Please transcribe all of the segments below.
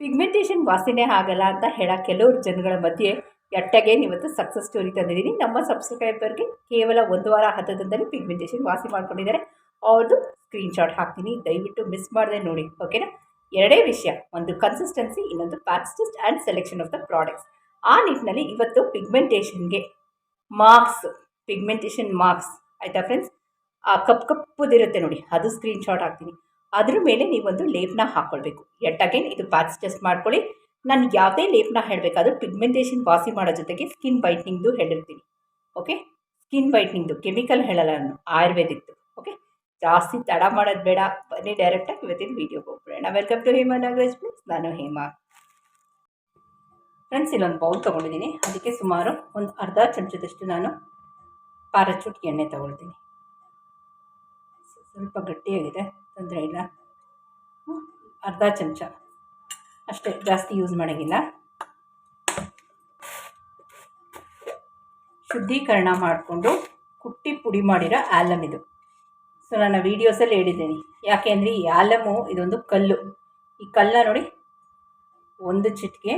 Pigmentation ವಾಸಿನೇ ಆಗಲ್ಲ ಅಂತ ಹೇಳೋ ಕೆಲವ್ರು ಜನಗಳ ಮಧ್ಯೆ ಎಟ್ಟಗೆ ಇವತ್ತು ಸಕ್ಸಸ್ ಸ್ಟೋರಿ ತಂದಿದ್ದೀನಿ ನಮ್ಮ ಸಬ್ಸ್ಕ್ರೈಬರ್ಗೆ ಕೇವಲ ಒಂದು ವಾರ ಹತ್ತದಿಂದಲೇ ಪಿಗ್ಮೆಂಟೇಷನ್ ವಾಸಿ ಮಾಡ್ಕೊಂಡಿದ್ದಾರೆ. ಅವ್ರದ್ದು ಸ್ಕ್ರೀನ್ಶಾಟ್ ಹಾಕ್ತೀನಿ. ದಯವಿಟ್ಟು ಮಿಸ್ ಮಾಡದೆ ನೋಡಿ ಓಕೆನಾ ಎರಡೇ ವಿಷಯ, ಒಂದು ಕನ್ಸಿಸ್ಟೆನ್ಸಿ ಇನ್ನೊಂದು packs test and selection of the products ಆ ನಿಟ್ಟಿನಲ್ಲಿ ಇವತ್ತು ಪಿಗ್ಮೆಂಟೇಷನ್ಗೆ ಮಾರ್ಕ್ಸ್ ಪಿಗ್ಮೆಂಟೇಷನ್ ಮಾರ್ಕ್ಸ್ ಆಯಿತಾ ಫ್ರೆಂಡ್ಸ್ ಆ ಕಪ್ ಕಪ್ಪುದಿರುತ್ತೆ ನೋಡಿ, ಅದು ಸ್ಕ್ರೀನ್ಶಾಟ್ ಹಾಕ್ತೀನಿ. ಅದ್ರ ಮೇಲೆ ನೀವೊಂದು ಲೇಪನ ಹಾಕ್ಕೊಳ್ಬೇಕು ಎಟ್ ಅಗೇನ್ ಇದು ಪ್ಯಾಚ್ ಟೆಸ್ಟ್ ಮಾಡ್ಕೊಳ್ಳಿ. ನಾನು ಯಾವುದೇ ಲೇಪನ ಹೇಳಬೇಕಾದ್ರೂ ಪಿಗ್ಮೆಂಟೇಷನ್ ವಾಸಿ ಮಾಡೋ ಜೊತೆಗೆ ಸ್ಕಿನ್ ವೈಟ್ನಿಂಗ್ದು ಹೇಳಿರ್ತೀನಿ. ಓಕೆ? ಸ್ಕಿನ್ ವೈಟ್ನಿಂಗ್ದು, ಕೆಮಿಕಲ್ ಹೇಳಲ್ಲ ನಾನು, ಆಯುರ್ವೇದಿಕ್ದು. ಓಕೆ? ಜಾಸ್ತಿ ತಡ ಮಾಡೋದು ಬೇಡ, ಬನ್ನಿ ಡೈರೆಕ್ಟಾಗಿ ಇವತ್ತಿನ ವೀಡಿಯೋಗೆ ಹೋಗ್ಬಿಡೋಣ. Welcome to Hema Nagaraj please ನಾನು ಹೇಮಾ. ಫ್ರೆಂಡ್ಸ್ ಇಲ್ಲೊಂದು ಬೌಲ್ ತೊಗೊಂಡಿದ್ದೀನಿ ಅದಕ್ಕೆ ಸುಮಾರು ಒಂದು ಅರ್ಧ ಚಮಚದಷ್ಟು ನಾನು ಪಾರಚೂಟ್ ಎಣ್ಣೆ ತೊಗೊಳ್ತೀನಿ. ಸ್ವಲ್ಪ ಗಟ್ಟಿಯಾಗಿದೆ. ತೊಂದರೆ ಇಲ್ಲ. ಅರ್ಧ ಚಮಚ. ಅಷ್ಟೇ, ಜಾಸ್ತಿ ಯೂಸ್ ಮಾಡೋಂಗಿಲ್ಲ. ಶುದ್ಧೀಕರಣ ಮಾಡಿಕೊಂಡು ಕುಟ್ಟಿ ಪುಡಿ ಮಾಡಿರೋ ಆಲಮ್ ಇದು. ಸೊ ನಾನು ವೀಡಿಯೋಸಲ್ಲಿ ಹೇಳಿದ್ದೀನಿ. ಯಾಕೆ ಅಂದರೆ ಈ ಆಲಮು, ಇದೊಂದು ಕಲ್ಲು. ಈ ಕಲ್ಲನ್ನ ನೋಡಿ, ಒಂದು ಚಿಟಿಕೆ.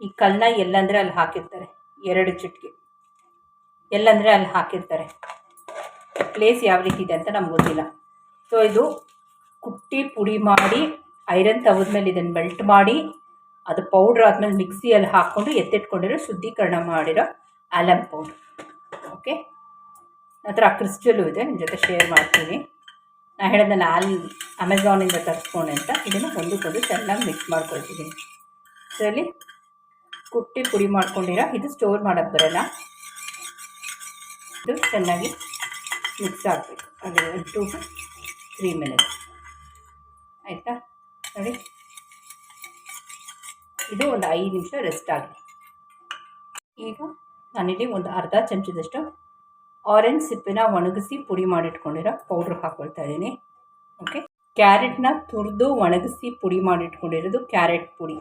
ಈ ಕಲ್ಲನ್ನ ಎಲ್ಲಂದರೆ ಅಲ್ಲಿ ಹಾಕಿರ್ತಾರೆ. ಎರಡು ಚಿಟಿಕೆ. ಎಲ್ಲಂದರೆ ಅಲ್ಲಿ ಹಾಕಿರ್ತಾರೆ. ಪ್ಲೇಸ್ ಯಾವ ರೀತಿ ಇದೆ ಅಂತ ನಮ್ಗೆ ಗೊತ್ತಿಲ್ಲ. ಸೊ ಇದು ಕುಟ್ಟಿ ಪುಡಿ ಮಾಡಿ, ಐರನ್ ಮೇಲೆ ಇದನ್ನು ಮೆಲ್ಟ್ ಮಾಡಿ, ಅದು ಪೌಡ್ರ್ ಆದಮೇಲೆ ಮಿಕ್ಸಿಯಲ್ಲಿ ಹಾಕ್ಕೊಂಡು ಎತ್ತಿಟ್ಕೊಂಡಿರೋ ಶುದ್ಧೀಕರಣ ಮಾಡಿರೋ ಆಲಮ್ ಪೌಡ್ರ್ ಓಕೆ ನಂತರ ಆ ಕ್ರಿಸ್ಟಲು ಇದೆ ನಿಮ್ಮ ಜೊತೆ ಶೇರ್ ಮಾಡ್ತೀನಿ. ನಾನು ಹೇಳೋದನ್ನ ಆಲ್ ಅಮೆಝಾನಿಂದ ತರಿಸ್ಕೊಂಡೆ ಅಂತ. ಇದನ್ನು ಒಂದಕ್ಕೊಂದು ಚೆನ್ನಾಗಿ ಮಿಕ್ಸ್ ಮಾಡ್ಕೊಳ್ತಿದ್ದೀನಿ ಇದರಲ್ಲಿ ಕುಟ್ಟಿ ಪುಡಿ ಮಾಡ್ಕೊಂಡಿರೋ? ಇದು ಸ್ಟೋರ್ ಮಾಡೋಕ್ಕೆ ಬರೋಲ್ಲ. ಇದು ಚೆನ್ನಾಗಿ ಮಿಕ್ಸ್ ಆಗಬೇಕು. ಅದು ಟು ತ್ರೀ ಮಿನಿಟ್ಸ್ ಆಯಿತಾ? ನೋಡಿ. ಇದು ಒಂದು ಐದು ನಿಮಿಷ ರೆಸ್ಟ್ ಆಗಲಿ ಈಗ ನಾನಿಲ್ಲಿ ಒಂದು ಅರ್ಧ ಚಮಚದಷ್ಟು ಆರೆಂಜ್ ಸಿಪ್ಪೆನ ಒಣಗಿಸಿ ಪುಡಿ ಮಾಡಿಟ್ಕೊಂಡಿರೋ ಪೌಡ್ರ್ ಹಾಕ್ಕೊಳ್ತಾ ಇದ್ದೀನಿ. ಓಕೆ ಕ್ಯಾರೆಟ್ನ ತುರಿದು ಒಣಗಿಸಿ ಪುಡಿ ಮಾಡಿಟ್ಕೊಂಡಿರೋದು ಕ್ಯಾರೆಟ್ ಪುಡಿ.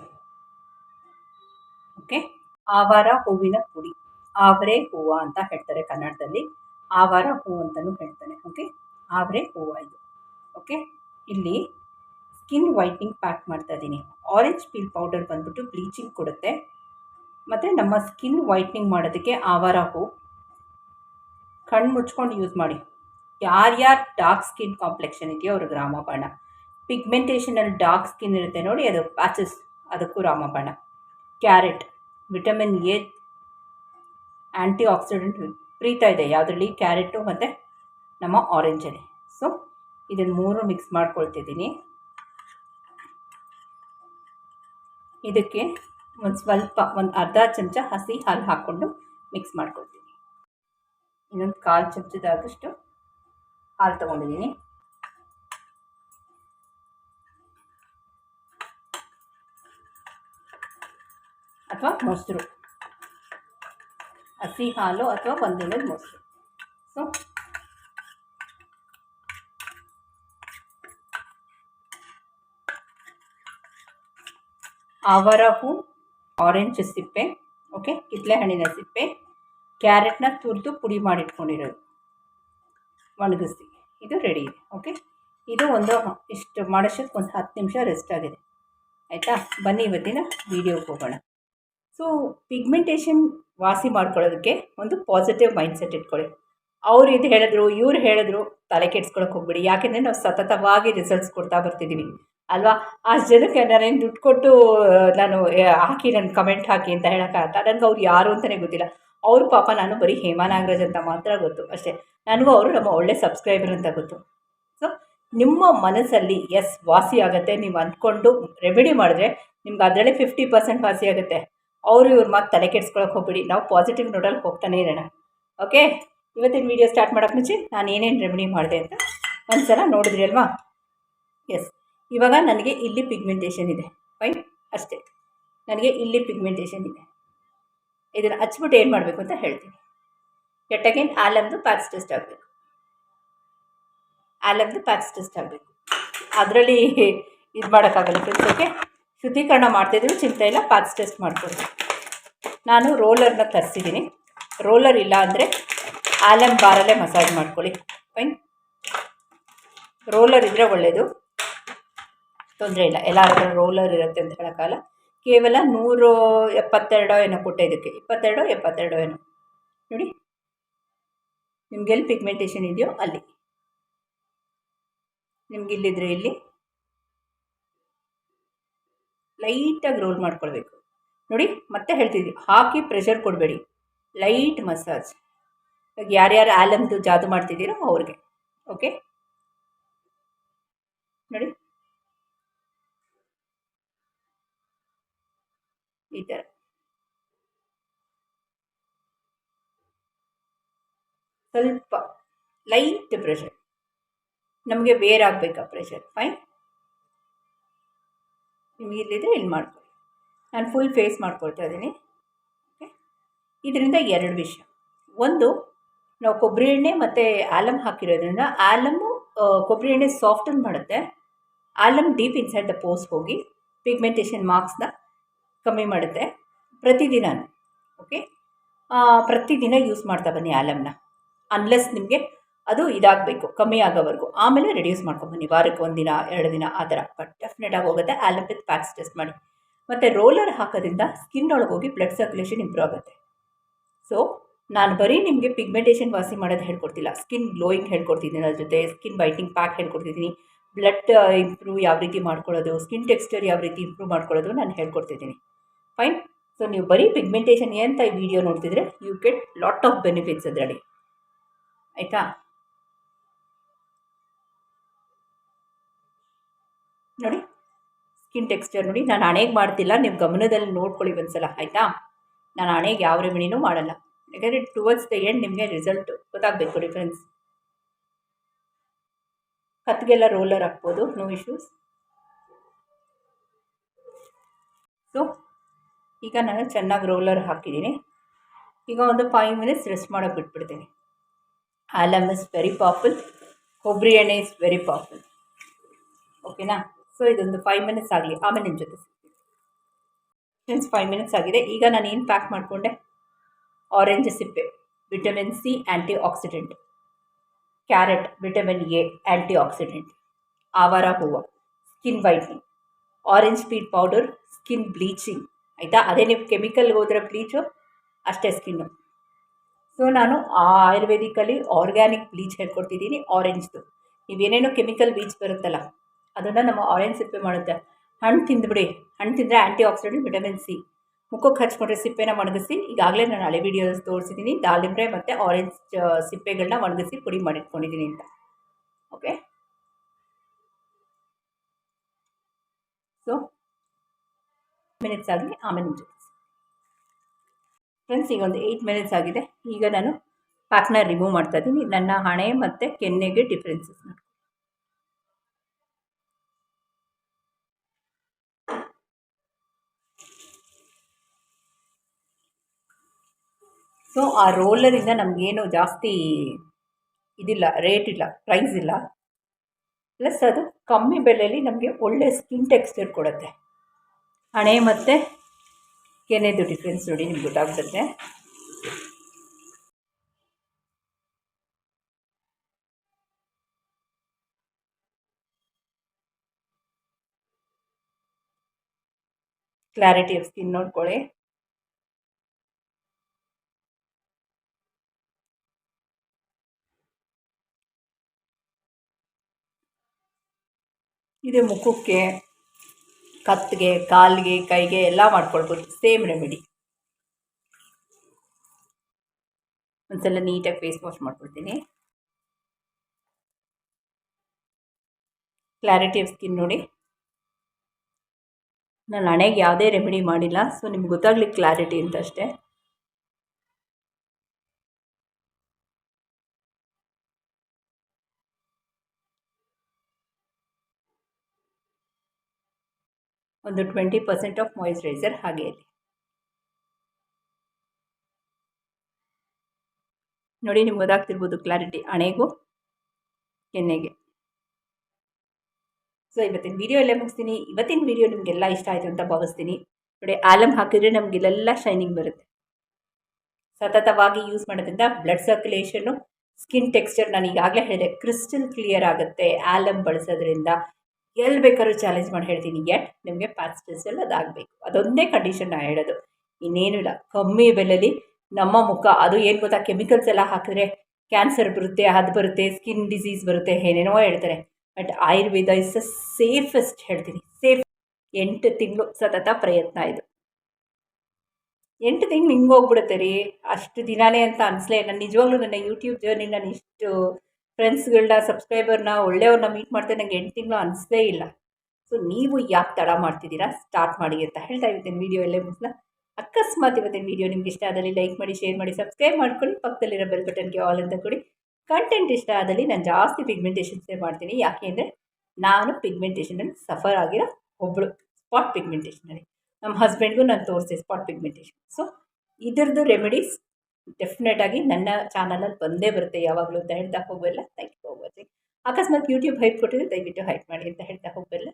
ಓಕೆ ಆವಾರ ಹೂವಿನ ಪುಡಿ. ಆವರೆ ಹೂವು ಅಂತ ಹೇಳ್ತಾರೆ ಕನ್ನಡದಲ್ಲಿ. ಆವಾರ ಹೂವು ಅಂತಲೂ ಹೇಳ್ತಾನೆ ಓಕೆ ಆವರೆ ಹೂವು ಇದು. ಓಕೆ? ಇಲ್ಲಿ ಸ್ಕಿನ್ ವೈಟ್ನಿಂಗ್ ಪ್ಯಾಕ್ ಮಾಡ್ತಾ ಇದ್ದೀನಿ. ಆರೆಂಜ್ ಪೀಲ್ ಪೌಡರ್ ಬಂದ್ಬಿಟ್ಟು ಬ್ಲೀಚಿಂಗ್ ಕೊಡುತ್ತೆ. ಮತ್ತು ನಮ್ಮ ಸ್ಕಿನ್ ವೈಟ್ನಿಂಗ್ ಮಾಡೋದಕ್ಕೆ ಆವಾರ ಹೂ. ಕಣ್ಣು ಮುಚ್ಕೊಂಡು ಯೂಸ್ ಮಾಡಿ. ಯಾರ್ಯಾರು ಡಾರ್ಕ್ ಸ್ಕಿನ್ ಕಾಂಪ್ಲೆಕ್ಷನ್ ಇದೆಯೋ ಅವ್ರಿಗೆ ರಾಮಬಾಣ. ಪಿಗ್ಮೆಂಟೇಷನಲ್ಲಿ ಡಾರ್ಕ್ ಸ್ಕಿನ್ ಇರುತ್ತೆ ನೋಡಿ, ಅದು ಪ್ಯಾಚಸ್ ಅದಕ್ಕೂ ರಾಮಬಾಣ. Carrot vitamin A antioxidant ವಿಪರೀತ ಇದೆ. ಯಾವುದರಲ್ಲಿ? ಕ್ಯಾರೆಟು ಮತ್ತು ನಮ್ಮ ಆರೆಂಜಲ್ಲಿ ಸೊ ಇದನ್ನು ಮೂರು ಮಿಕ್ಸ್ ಮಾಡ್ಕೊಳ್ತಿದ್ದೀನಿ. ಇದಕ್ಕೆ ಒಂದು ಸ್ವಲ್ಪ, ಒಂದು ಅರ್ಧ ಚಮಚ ಹಸಿ ಹಾಲು ಹಾಕ್ಕೊಂಡು ಮಿಕ್ಸ್ ಮಾಡ್ಕೊಳ್ತೀನಿ. ಇನ್ನೊಂದು ಕಾಲು ಚಮಚದಾಗಷ್ಟು ಹಾಲು ತೊಗೊಂಡಿದ್ದೀನಿ. ಅಥವಾ ಮೊಸರು. ಹಸಿ ಹಾಲು ಅಥವಾ ಒಂದೊಂದು ಮೊಸರು. ಸೊ ಆವರ ಹೂ ಆರೆಂಜ್ ಸಿಪ್ಪೆ ಓಕೆ ಕಿತ್ಲೆ ಹಣ್ಣಿನ ಸಿಪ್ಪೆ ಕ್ಯಾರೆಟ್ನ ತುರಿದು ಪುಡಿ ಮಾಡಿಟ್ಕೊಂಡಿರೋದು. ಒಣಗಿಸಿ. ಇದು ರೆಡಿ ಇದೆ ಓಕೆ ಇದು ಒಂದು ಇಷ್ಟು ಮಾಡೋಷ್ಟಕ್ಕೆ ಒಂದು ಹತ್ತು ನಿಮಿಷ ರೆಸ್ಟ್ ಆಗಿದೆ. ಆಯಿತಾ? ಬನ್ನಿ ಇವತ್ತಿನ ವೀಡಿಯೋಗೆ ಹೋಗೋಣ. ಸೊ ಪಿಗ್ಮೆಂಟೇಷನ್ ವಾಸಿ ಮಾಡ್ಕೊಳ್ಳೋದಕ್ಕೆ ಒಂದು ಪಾಸಿಟಿವ್ ಮೈಂಡ್ಸೆಟ್ ಇಟ್ಕೊಳ್ಳಿ. ಅವ್ರು ಇದು ಹೇಳಿದ್ರು, ಇವ್ರು ಹೇಳಿದ್ರು, ತಲೆ ಕೆಡ್ಸ್ಕೊಳಕ್ಕೆ ಹೋಗ್ಬಿಡಿ. ಯಾಕೆಂದರೆ ನಾವು ಸತತವಾಗಿ ರಿಸಲ್ಟ್ಸ್ ಕೊಡ್ತಾ ಬರ್ತಿದ್ದೀವಿ ಅಲ್ವಾ? ಆ ಜನಕ್ಕೆ ನಾನೇನು ದುಡ್ಡು ಕೊಟ್ಟು ನಾನು ಹಾಕಿ ನನ್ನ ಕಮೆಂಟ್ ಹಾಕಿ ಅಂತ ಹೇಳೋಕ್ಕಾಗತ್ತ? ನನಗೆ ಅವ್ರು ಯಾರು ಅಂತಲೇ ಗೊತ್ತಿಲ್ಲ. ಅವ್ರ ಪಾಪ ನಾನು ಬರೀ ಹೇಮಾ ನಾಗರಾಜ್ ಅಂತ ಮಾತ್ರ ಗೊತ್ತು ಅಷ್ಟೇ. ನನಗೂ ಅವರು ನಮ್ಮ ಒಳ್ಳೆ ಸಬ್ಸ್ಕ್ರೈಬರ್ ಅಂತ ಗೊತ್ತು. ಸೊ ನಿಮ್ಮ ಮನಸ್ಸಲ್ಲಿ ಎಸ್ ವಾಸಿ ಆಗುತ್ತೆ. ನೀವು ಅಂದ್ಕೊಂಡು ರೆಮಿಡಿ ಮಾಡಿದ್ರೆ ನಿಮ್ಗೆ ಅದರಲ್ಲೇ ಫಿಫ್ಟಿ ಪರ್ಸೆಂಟ್ ವಾಸಿ ಆಗುತ್ತೆ. ಅವರು ಇವ್ರ ಮಾತು ತಲೆ ಕೆಡ್ಸ್ಕೊಳಕ್ಕೆ ಹೋಗ್ಬಿಡಿ. ನಾವು ಪಾಸಿಟಿವ್ ನೋಡಲ್ಲಿ ಹೋಗ್ತಾನೆ ಇರೋಣ. ಓಕೆ ಇವತ್ತಿನ ವೀಡಿಯೋ ಸ್ಟಾರ್ಟ್ ಮಾಡೋಕ್ಕೆ ಮುಂಚೆ ನಾನು ಏನೇನು ರೆಮಿಡಿ ಮಾಡಿದೆ ಅಂತ ಒಂದು ಸಲ ನೋಡಿದ್ರಿ ಅಲ್ವಾ? ಎಸ್ ಇವಾಗ ನನಗೆ ಇಲ್ಲಿ ಪಿಗ್ಮೆಂಟೇಷನ್ ಇದೆ. ಫೈನ್ ಅಷ್ಟೇ. ನನಗೆ ಇಲ್ಲಿ ಪಿಗ್ಮೆಂಟೇಷನ್ ಇದೆ. ಇದನ್ನು ಹಚ್ಬಿಟ್ಟು ಏನು ಮಾಡಬೇಕು ಅಂತ ಹೇಳ್ತೀನಿ. ಎಟ್ಟಗೇನ್ ಆಲಮ್ದು ಪ್ಯಾಕ್ಸ್ ಟೆಸ್ಟ್ ಆಗಬೇಕು. ಆಲಮ್ದು ಪ್ಯಾಕ್ಸ್ ಟೆಸ್ಟ್ ಆಗಬೇಕು. ಅದರಲ್ಲಿ ಇದು ಮಾಡೋಕ್ಕಾಗಲ್ಲ ಫ್ರೆಂಡ್ಸ್ ಓಕೆ ಶುದ್ಧೀಕರಣ ಮಾಡ್ತಿದ್ರು ಚಿಂತೆ ಇಲ್ಲ ಪ್ಯಾಕ್ಸ್ ಟೆಸ್ಟ್ ಮಾಡ್ಕೊಳ್ಳಿ. ನಾನು ರೋಲರ್ನ ತರಿಸಿದ್ದೀನಿ ರೋಲರ್ ಇಲ್ಲ ಅಂದರೆ ಆಲಮ್ ಬಾರಲ್ಲೇ ಮಸಾಜ್ ಮಾಡ್ಕೊಳ್ಳಿ. ಫೈನ್ ರೋಲರ್ ಇದ್ದರೆ ಒಳ್ಳೆಯದು ತೊಂದರೆ ಇಲ್ಲ. ಎಲ್ಲ ಹತ್ರ ರೋಲರ್ ಇರುತ್ತೆ ಅಂತ ಹೇಳೋಕ್ಕಾಗಲ್ಲ ಕೇವಲ ನೂರು ಎಪ್ಪತ್ತೆರಡೋ ಏನೋ ಕೊಟ್ಟೆ ಇದಕ್ಕೆ. ಇಪ್ಪತ್ತೆರಡೋ, ಎಪ್ಪತ್ತೆರಡೋ ಏನೋ. ನೋಡಿ. ನಿಮ್ಗೆ ಎಲ್ಲಿ ಪಿಗ್ಮೆಂಟೇಷನ್ ಇದೆಯೋ ಅಲ್ಲಿ. ನಿಮ್ಗೆ ಇಲ್ಲಿದ್ರೆ ಇಲ್ಲಿ. ಲೈಟಾಗಿ ರೋಲ್ ಮಾಡ್ಕೊಳ್ಬೇಕು. ನೋಡಿ, ಮತ್ತೆ ಹೇಳ್ತಿದ್ವಿ. ಹಾಕಿ ಪ್ರೆಷರ್ ಕೊಡಬೇಡಿ. ಲೈಟ್ ಮಸಾಜ್ ಯಾರ್ಯಾರು ಆಲಮ್ದು ಜಾದು ಮಾಡ್ತಿದ್ದೀರೋ ಅವ್ರಿಗೆ. ಓಕೆ ಈ ಥರ ಸ್ವಲ್ಪ ಲೈಟ್ ಪ್ರೆಷರ್ ನಮಗೆ ಬೇರ್ ಆಗಬೇಕಾ ಪ್ರೆಷರ್ ಫೈನ್ ನಿಮಗೆ ಇಲ್ಲಿದ್ರೆ ಇಲ್ಲಿ ಮಾಡ್ಕೊಳ್ಳಿ. ನಾನು ಫುಲ್ ಫೇಸ್ ಮಾಡ್ಕೊಳ್ತಾ ಇದ್ದೀನಿ. ಓಕೆ ಇದರಿಂದ ಎರಡು ವಿಷಯ. ಒಂದು, ನಾವು ಕೊಬ್ಬರಿ ಎಣ್ಣೆ ಮತ್ತು ಆಲಮ್ ಹಾಕಿರೋದ್ರಿಂದ ಆಲಮ್ಮು ಕೊಬ್ಬರಿ ಎಣ್ಣೆ ಸಾಫ್ಟನ್ ಮಾಡುತ್ತೆ. Alum deep inside the pores ಹೋಗಿ ಪಿಗ್ಮೆಂಟೇಷನ್ ಮಾರ್ಕ್ಸ್ನ ಕಮ್ಮಿ ಮಾಡುತ್ತೆ. ಪ್ರತಿದಿನ ಓಕೆ ಪ್ರತಿದಿನ ಯೂಸ್ ಮಾಡ್ತಾ ಬನ್ನಿ ಆಲಮ್ನ ಅನ್ಲೆಸ್ ನಿಮಗೆ ಅದು ಇದಾಗಬೇಕು, ಕಮ್ಮಿ ಆಗೋವರೆಗೂ. ಆಮೇಲೆ ರೆಡ್ಯೂಸ್ ಮಾಡ್ಕೊಂಬನ್ನಿ ವಾರಕ್ಕೆ ಒಂದು ದಿನ, ಎರಡು ದಿನ, ಆ ಥರ. ಬಟ್ ಡೆಫಿನೆಟಾಗಿ ಹೋಗುತ್ತೆ. ಆಲಮ್ ವಿತ್ ಪ್ಯಾಕ್ಸ್ ಟೆಸ್ಟ್ ಮಾಡಿ. ಮತ್ತು ರೋಲರ್ ಹಾಕೋದ್ರಿಂದ ಸ್ಕಿನ್ ಒಳಗೆ ಹೋಗಿ ಬ್ಲಡ್ ಸರ್ಕ್ಯುಲೇಷನ್ ಇಂಪ್ರೂವ್ ಆಗುತ್ತೆ. ಸೊ ನಾನು ಬರೀ ನಿಮಗೆ ಪಿಗ್ಮೆಂಟೇಷನ್ ವಾಸಿ ಮಾಡೋದು ಹೇಳ್ಕೊಡ್ತಿಲ್ಲ. ಸ್ಕಿನ್ ಗ್ಲೋಯಿಂಗ್ ಹೇಳ್ಕೊಡ್ತಿದ್ದೀನಿ ಅದ್ರ ಜೊತೆ. ಸ್ಕಿನ್ ವೈಟಿಂಗ್ ಪ್ಯಾಕ್ ಹೇಳ್ಕೊಡ್ತಿದ್ದೀನಿ. ಬ್ಲಡ್ ಇಂಪ್ರೂವ್ ಯಾವ ರೀತಿ ಮಾಡ್ಕೊಳ್ಳೋದು? ಸ್ಕಿನ್ ಟೆಕ್ಸ್ಚರ್ ಯಾವ ರೀತಿ ಇಂಪ್ರೂವ್ ಮಾಡ್ಕೊಳ್ಳೋದು? ನಾನು ಹೇಳ್ಕೊಡ್ತಿದ್ದೀನಿ. ಫೈನ್ ಸೊ ನೀವು ಬರೀ ಪಿಗ್ಮೆಂಟೇಷನ್ ಅಂತ ಈ ವಿಡಿಯೋ ನೋಡ್ತಿದ್ರೆ you get lot of benefits ಅದರಲ್ಲಿ. ಆಯಿತಾ? ನೋಡಿ ಸ್ಕಿನ್ ಟೆಕ್ಸ್ಚರ್ ನೋಡಿ, ನಾನು ಹಣೆಗೆ ಮಾಡ್ತಿಲ್ಲ, ನೀವು ಗಮನದಲ್ಲಿ ನೋಡ್ಕೊಳ್ಳಿ ಒಂದ್ಸಲ, ಆಯಿತಾ? ನಾನು ಹಣೆಗೆ ಯಾವ ರೆಮಿಡಿನೂ ಮಾಡಲ್ಲ. ಯಾಕಂದರೆ ಟುವರ್ಡ್ಸ್ ದ ಎಂಡ್ ನಿಮಗೆ ರಿಸಲ್ಟ್ ಗೊತ್ತಾಗಬೇಕು ಡಿಫ್ರೆನ್ಸ್ ಕತ್ತಿಗೆಲ್ಲ ರೋಲರ್ ಹಾಕ್ಬೋದು ನೋ ಇಶ್ಯೂಸ್ ಸೊ ಈಗ ನಾನು ಚೆನ್ನಾಗಿ ರೋಲರ್ ಹಾಕಿದ್ದೀನಿ ಈಗ ಒಂದು ಫೈವ್ ಮಿನಿಟ್ಸ್ ರೆಸ್ಟ್ ಮಾಡೋಕೆ ಬಿಟ್ಬಿಡ್ತೀನಿ. ಆಲಮ್ ಇಸ್ ವೆರಿ ಪವರ್ಫುಲ್ ಕೊಬ್ಬರಿ ಎಣ್ಣೆ ಇಸ್ ವೆರಿ ಪವರ್ಫುಲ್ ಓಕೆನಾ ಸೊ ಇದೊಂದು ಫೈವ್ ಮಿನಿಟ್ಸ್ ಆಗಲಿ. ಆಮೇಲೆ ನಿಮ್ಮ ಜೊತೆ ಸಿಗ್ತೀನಿ. ಫ್ರೆಂಡ್ಸ್ ಫೈವ್ ಮಿನಿಟ್ಸ್ ಆಗಿದೆ. ಈಗ ನಾನು ಏನು ಪ್ಯಾಕ್ ಮಾಡಿಕೊಂಡೆ? ಆರೆಂಜ್ ಸಿಪ್ಪೆ vitamin C antioxidant carrot vitamin A antioxidant ಆವಾರ ಹೂವು skin whitening orange speed powder skin bleaching ಆಯಿತಾ? ಅದೇ ನೀವು ಕೆಮಿಕಲ್ಗೆ ಹೋದರೆ ಬ್ಲೀಚು ಅಷ್ಟೇ ಸ್ಕಿನ್ನು ಸೊ ನಾನು ಆಯುರ್ವೇದಿಕಲ್ಲಿ ಆರ್ಗ್ಯಾನಿಕ್ ಬ್ಲೀಚ್ ಹೇಳ್ಕೊಡ್ತಿದ್ದೀನಿ ಆರೆಂಜ್ದು ನೀವೇನೇನೋ ಕೆಮಿಕಲ್ ಬೀಚ್ ಬರುತ್ತಲ್ಲ, ಅದನ್ನು ನಮ್ಮ ಆರೆಂಜ್ ಸಿಪ್ಪೆ ಮಾಡುತ್ತೆ. ಹಣ್ಣು ತಿಂದುಬಿಡಿ. ಹಣ್ಣು ತಿಂದರೆ ಆ್ಯಂಟಿ ಆಕ್ಸಿಡೆಂಟ್ ವಿಟಮಿನ್ ಸಿ ಮುಖಕ್ಕೆ ಹಚ್ಕೊಂಡ್ರೆ ಸಿಪ್ಪೆನ ಒಣಗಿಸಿ, ಈಗಾಗಲೇ ನಾನು ಹಳೆ ವೀಡಿಯೋಸ್ ತೋರಿಸಿದ್ದೀನಿ ದಾಳಿಂಬೆ ಮತ್ತು ಆರೆಂಜ್ ಸಿಪ್ಪೆಗಳನ್ನ ಒಣಗಿಸಿ ಪುಡಿ ಮಾಡಿಟ್ಕೊಂಡಿದ್ದೀನಿ ಅಂತ. ಓಕೆ ಸೊ ಮಿನಿಟ್ಸ್ ಆಗಲಿ ಆಮೇಲೆ ನಿಮ್ಮ ಫ್ರೆಂಡ್ಸ್ ಈಗ ಒಂದು ಏಯ್ಟ್ ಮಿನಿಟ್ಸ್ ಆಗಿದೆ. ಈಗ ನಾನು ಪ್ಯಾಕ್ನ ರಿಮೂವ್ ಮಾಡ್ತಾ ಇದ್ದೀನಿ. ನನ್ನ ಹಣೆ ಮತ್ತು ಕೆನ್ನೆಗೆ ಡಿಫ್ರೆನ್ಸಸ್ ನೋಡಿ. ಸೊ ಆ ರೋಲರಿಂದ ನಮಗೇನು ಜಾಸ್ತಿ ಇದಿಲ್ಲ ರೇಟ್ ಇಲ್ಲ ಪ್ರೈಸ್ ಇಲ್ಲ. ಪ್ಲಸ್ ಅದು ಕಮ್ಮಿ ಬೆಲೆಯಲ್ಲಿ ನಮಗೆ ಒಳ್ಳೆ ಸ್ಕಿನ್ ಟೆಕ್ಸ್ಚರ್ ಕೊಡುತ್ತೆ. ಹಣೆ ಮತ್ತು ಕೆನೆದು ಡಿಫ್ರೆನ್ಸ್ ನೋಡಿ ನಿಮ್ಗೆ ಗೊತ್ತಾಗ್ತದೆ ಕ್ಲಾರಿಟಿ ಆಫ್ ಸ್ಕಿನ್ ನೋಡ್ಕೊಳ್ಳಿ. ಇದೆ ಮುಖಕ್ಕೆ ಕತ್ತಿಗೆ, ಕಾಲಿಗೆ, ಕೈಗೆ ಎಲ್ಲ ಮಾಡ್ಕೊಳ್ಬೋದು. ಸೇಮ್ ರೆಮಿಡಿ ಒಂದ್ಸಲ ನೀಟಾಗಿ ಫೇಸ್ ವಾಶ್ ಮಾಡ್ಕೊಳ್ತೀನಿ. ಕ್ಲಾರಿಟಿ ಆಫ್ ಸ್ಕಿನ್ ನೋಡಿ. ನಾನು ಹಣೆಗೆ ಯಾವುದೇ ರೆಮಿಡಿ ಮಾಡಿಲ್ಲ ಸೊ ನಿಮ್ಗೆ ಗೊತ್ತಾಗ್ಲಿಕ್ಕೆ ಕ್ಲಾರಿಟಿ ಅಂತ ಅಷ್ಟೇ. ಒಂದು ಟ್ವೆಂಟಿ ಪರ್ಸೆಂಟ್ ಆಫ್ ಮಾಯಿಶ್ಚರೈಸರ್ ಹಾಗೆ ಇರಲಿ ನೋಡಿ, ನಿಮ್ಗೆ ಗೊತ್ತಾಗ್ತಿರ್ಬೋದು ಕ್ಲಾರಿಟಿ ಹಣೆಗೂ ಕೆನ್ನೆಗೆ ಸೊ ಇವತ್ತಿನ ವೀಡಿಯೋ ಎಲ್ಲ ಮುಗಿಸ್ತೀನಿ. ಇವತ್ತಿನ ವೀಡಿಯೋ ನಿಮಗೆಲ್ಲ ಇಷ್ಟ ಆಯಿತು ಅಂತ ಭಾವಿಸ್ತೀನಿ. ನೋಡಿ ಆಲಮ್ ಹಾಕಿದರೆ ನಮ್ಗೆ ಇಲ್ಲೆಲ್ಲ ಶೈನಿಂಗ್ ಬರುತ್ತೆ. ಸತತವಾಗಿ ಯೂಸ್ ಮಾಡೋದ್ರಿಂದ ಬ್ಲಡ್ ಸರ್ಕ್ಯುಲೇಷನ್ನು ಸ್ಕಿನ್ ಟೆಕ್ಸ್ಚರ್ ನಾನು ಈಗಾಗಲೇ ಹೇಳಿದೆ ಕ್ರಿಸ್ಟಲ್ ಕ್ಲಿಯರ್ ಆಗುತ್ತೆ ಆಲಮ್ ಬಳಸೋದ್ರಿಂದ. ಎಲ್ಲಿ ಬೇಕಾದ್ರೂ ಚಾಲೆಂಜ್ ಮಾಡಿ ಹೇಳ್ತೀನಿ. ಎಟ್ ನಿಮಗೆ ಪಾಸ್ಟ್ ಎಲ್ಲ ಅದಾಗಬೇಕು. ಅದೊಂದೇ ಕಂಡೀಷನ್ ನಾನು ಹೇಳೋದು. ಇನ್ನೇನು ಇಲ್ಲ. ಕಮ್ಮಿ ಬೆಲೆಯಲ್ಲಿ ನಮ್ಮ ಮುಖ, ಅದು ಏನು ಗೊತ್ತಾ? ಕೆಮಿಕಲ್ಸ್ ಎಲ್ಲ ಹಾಕಿದ್ರೆ ಕ್ಯಾನ್ಸರ್ ಬರುತ್ತೆ, ಅದು ಬರುತ್ತೆ ಸ್ಕಿನ್ ಡಿಸೀಸ್ ಬರುತ್ತೆ, ಏನೇನೋ ಹೇಳ್ತಾರೆ. But Ayurveda is the safest ಹೇಳ್ತೀನಿ. ಸೇಫ್ ಎಂಟು ತಿಂಗಳು ಸತತ ಪ್ರಯತ್ನ ಇದು. ಎಂಟು ತಿಂಗಳು ಹಿಂಗೆ ಹೋಗ್ಬಿಡುತ್ತೆ ರೀ. ಅಷ್ಟು ದಿನಾನೇ ಅಂತ ಅನಿಸ್ಲೇ ನಾನು ನಿಜವಾಗ್ಲೂ ನನ್ನ ಯೂಟ್ಯೂಬ್ ಜರ್ನಿ ನಾನು ಇಷ್ಟು ಫ್ರೆಂಡ್ಸ್ಗಳನ್ನ ಸಬ್ಸ್ಕ್ರೈಬರ್ನ ಒಳ್ಳೆಯವ್ರನ್ನ ಮೀಟ್ ಮಾಡ್ತೇನೆ ನನಗೆ ಎಂಟು ತಿಂಗಳು ಅನಿಸ್ಲೇ ಇಲ್ಲ. ಸೊ ನೀವು ಯಾಕೆ ತಡ ಮಾಡ್ತಿದ್ದೀರಾ? ಸ್ಟಾರ್ಟ್ ಮಾಡಿ ಅಂತ ಹೇಳ್ತಾ ಇವತ್ತಿನ ವೀಡಿಯೋ ಎಲ್ಲೇ ಮುಗಿಸ್ನ ಅಕಸ್ಮಾತ್ ಇವತ್ತಿನ ವೀಡಿಯೋ ನಿಮ್ಗೆ ಇಷ್ಟ ಆದಲ್ಲಿ ಲೈಕ್ ಮಾಡಿ ಶೇರ್ ಮಾಡಿ ಸಬ್ಸ್ಕ್ರೈಬ್ ಮಾಡ್ಕೊಳ್ಳಿ. ಪಕ್ಕದಲ್ಲಿರೋ ಬೆಲ್ ಬಟನ್ಗೆ ಆಲ್ ಅಂತ ಕೊಡಿ. ಕಂಟೆಂಟ್ ಇಷ್ಟ ಆದಲ್ಲಿ ನಾನು ಜಾಸ್ತಿ ಪಿಗ್ಮೆಂಟೇಷನ್ಸೇ ಮಾಡ್ತೀನಿ. ಯಾಕೆ ಅಂದರೆ ನಾನು ಪಿಗ್ಮೆಂಟೇಷನಲ್ಲಿ ಸಫರ್ ಆಗಿರೋ ಒಬ್ಬಳು ಸ್ಪಾಟ್ ಪಿಗ್ಮೆಂಟೇಷನಲ್ಲಿ ನಮ್ಮ ಹಸ್ಬೆಂಡ್ಗೂ ನಾನು ತೋರಿಸಿದೆ ಸ್ಪಾಟ್ ಪಿಗ್ಮೆಂಟೇಷನ್ ಸೊ ಇದರದ್ದು ರೆಮಿಡೀಸ್ ಡೆಫಿನೆಟ್ ಆಗಿ ನನ್ನ ಚಾನಲಲ್ಲಿ ಬಂದೇ ಬರುತ್ತೆ ಯಾವಾಗಲೂ ಅಂತ ಹೇಳ್ತಾ ಹೋಗ್ಬಲ್ಲ ಥ್ಯಾಂಕ್ ಯು ಫಾರ್ ವಾಚಿಂಗ್ ಅಕಸ್ಮಾತ್ ಯೂಟ್ಯೂಬ್ ಹೈಪ್ ಕೊಟ್ಟಿದ್ರೆ ದಯವಿಟ್ಟು ಹೈಪ್ ಮಾಡಿ ಅಂತ ಹೇಳ್ತಾ ಹೋಗಲ್ಲ